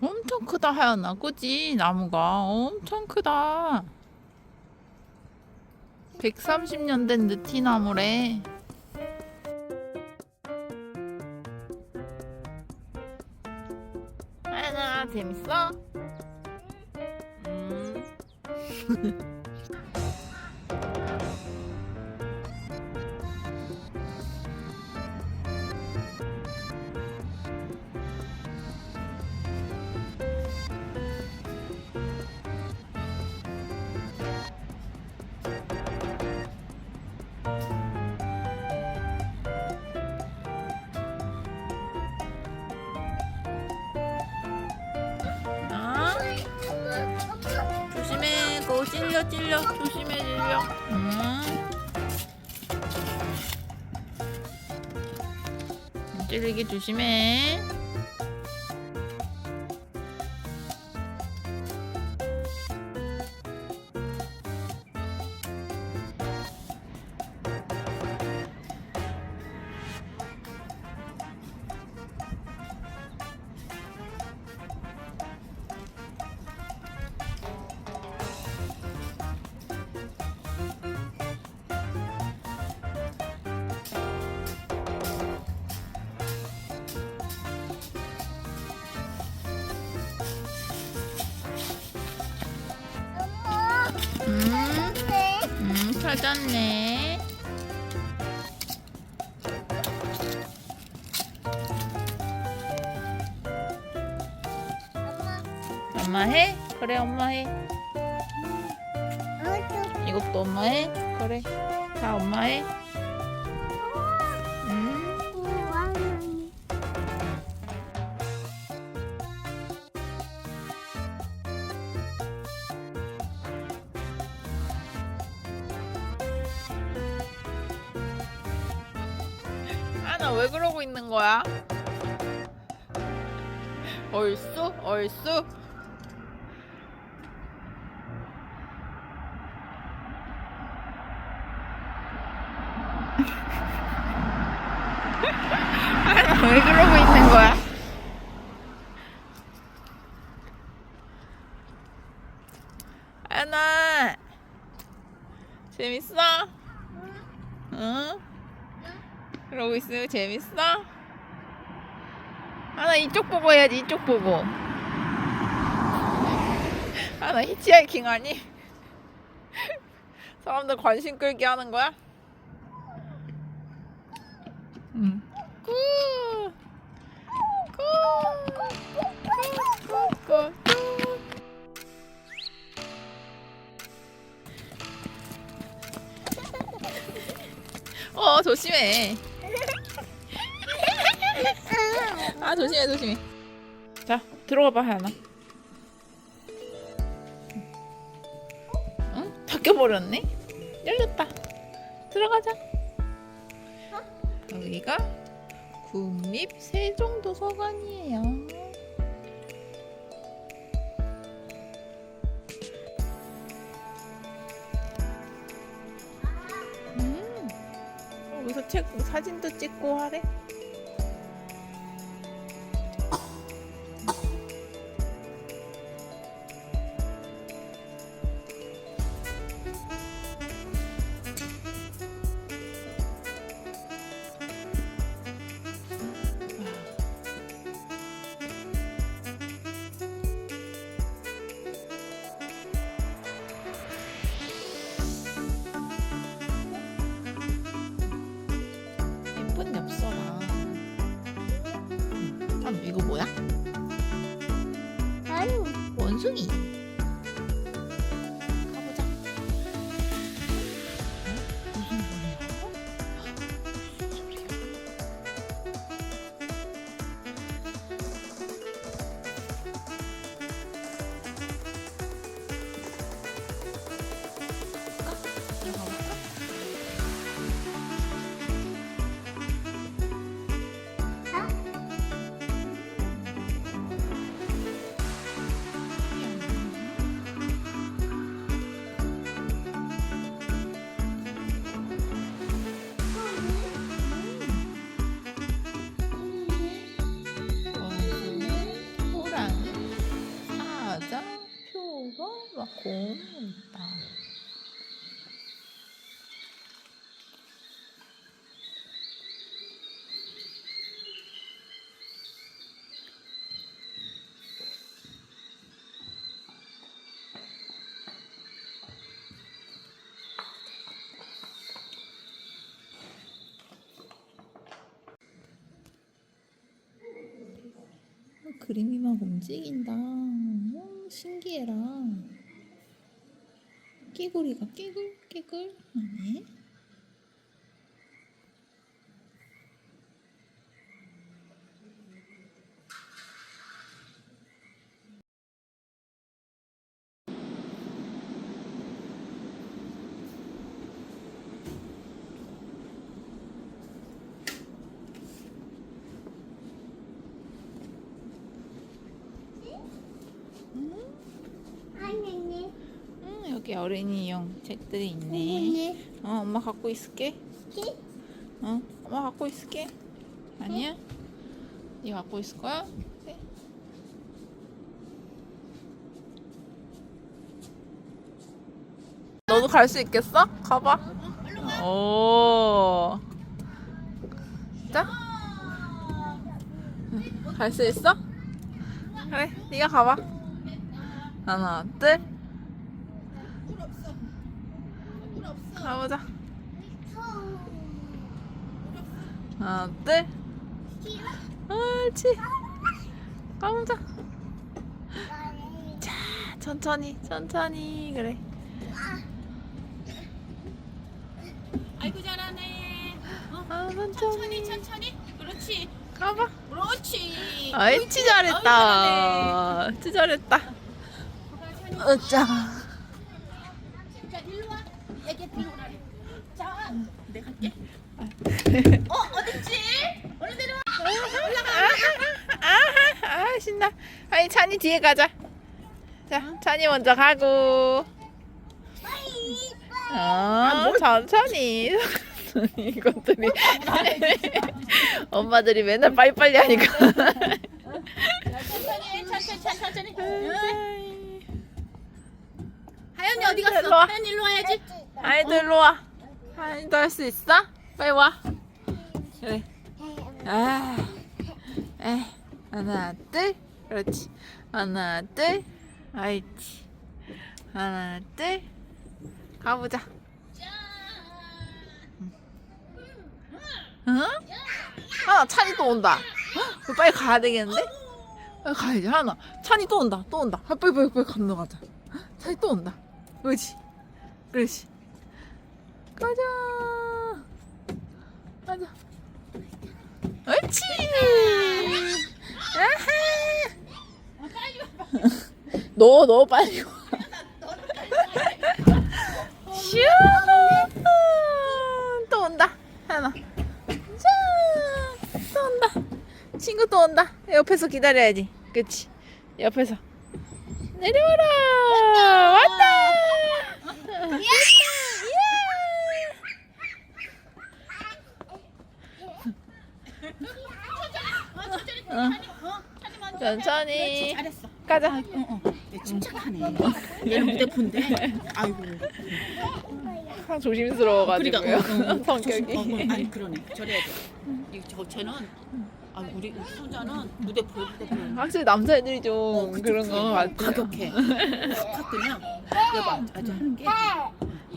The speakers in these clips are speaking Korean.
엄청 크다 하연아. 그지 나무가. 엄청 크다. 130년 된 느티나무래. 하연아 재밌어? 음. 그거 찔려 찔려. 조심해 찔려. 음. 찔리기 조심해. 찾았네. 엄마 해? 그래 엄마 해. 이것도 엄마 해? 그래. 다 엄마 해. 왜 그러고 있는 거야? 얼쑤? 얼쑤? 왜 그러고 있는 거야? 아나 재밌어? 응? 그러고 있으면 재밌어? 하나 이쪽 보고 해야지 이쪽 보고 하나 히치하이킹 하니? 사람들 관심 끌게 하는 거야? 응 꾸! 꾸! 꾸! 꾸! 꾸! 어 조심해 아 조심해 조심해. 자 들어가 봐 하나 응? 닫혀버렸네? 열렸다. 들어가자. 여기가 국립 세종도서관이에요. 음, 여기서 책 사진도 찍고 하래 이거 뭐야? 원숭이. 어, 막 고무 있다. 그림이 막 움직인다. 오, 신기해라. 끼구리가 끼굴 끼굴 하네. 응, 여기 어린이용 책들이 있네. 어, 엄마 갖고 있을게. 어, 엄마 갖고 있을게. 아니야? 네 갖고 있을 거야? 네. 너도 갈 수 있겠어? 가봐. 오. 자. 갈 수 있어? 그래, 네가 가봐. 하나, 둘. 가보자. 하나, 둘. 옳지. 가보자. 자, 천천히, 천천히. 그래. 아이고 잘하네. 어, 아, 천천히 천천히. 천천히. 그렇지. 가봐. 그렇지. 옳지, 잘했다. 옳지, 잘했다. 으짜. 자 일로 와. 애기 뒤로 오라래. 자, 내가 갈게. 어 어딨지? 얼른 내려와. 아하, 아, 신나. 아니, 찬이 뒤에 가자. 자, 찬이 먼저 가고. 어, 천천히. 이것들이. 엄마들이 맨날 빨리빨리 하니까. 천천히 천천히 천천히. 응. 하연이 어디 일로 갔어? 와. 하연 일로 와야지. 아이도 일로 와. 아이도 할 수 있어? 빨리 와. 그래. 아, 에, 하나, 둘. 그렇지. 하나, 둘. 아이치. 하나, 둘. 가보자. 응? 하나, 찬이 또 온다. 헉, 빨리 가야 되겠는데? 빨리 가야지, 하나. 찬이 또 온다, 또 온다. 아, 빨리, 빨리, 빨리 건너가자. 찬이 또 온다. 그렇지. 그렇지. 가자. 가자. 옳지. 아하. 너, 너 빨리 와. 슈. 또 온다. 하나. 자. 또 온다. 친구 또 온다. 옆에서 기다려야지. 그치? 옆에서. 내려와라. 왔다. 어 천천히 어. 어 잘했어. 가자. 어, 어. 얘 침착하네. 얘는 무대폰데. 아이고. 항상 조심스러워가지고요. 그러니까, 어, 어, 어. 성격이. 어, 어, 아니 그러네. 저래야 돼. 이 저 쟤는 아 우리 우리 손자는 무대폰 무대폰. 확실히 남자애들이 좀 어, 그쪽 그런 거 어, 같아. 가격해. 확 그냥 여봐 아주 하는 게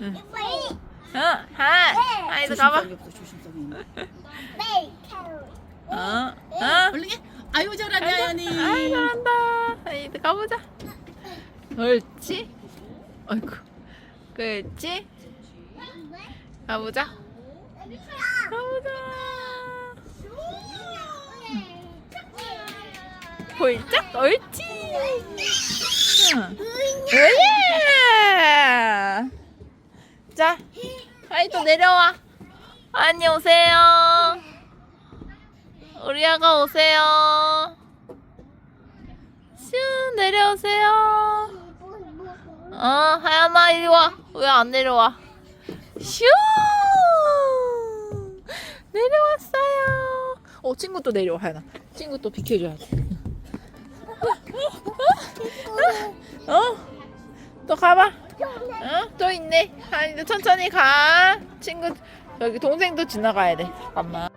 응, 하, 아이도 가봐. 조심성이 없어 조심성이. 어, 어. 얼른 해. 아유 잘하네 하연이. 아이 잘한다. 아이도 가보자. 옳지. 아이고. 그렇지. 가보자. 가보자. 볼짝 옳지. 응. 으예. 자, 아이 또 내려와. 안녕 오세요. 우리 아가 오세요. 슈 내려오세요. 어 하연아 이리 와. 왜 안 내려와? 슈 내려왔어요. 어 친구 또 내려와 하연아. 친구 또 비켜줘야 돼. 어? 또 가봐. 어? 또 있네. 너 천천히 가. 친구, 여기 동생도 지나가야 돼. 잠깐만.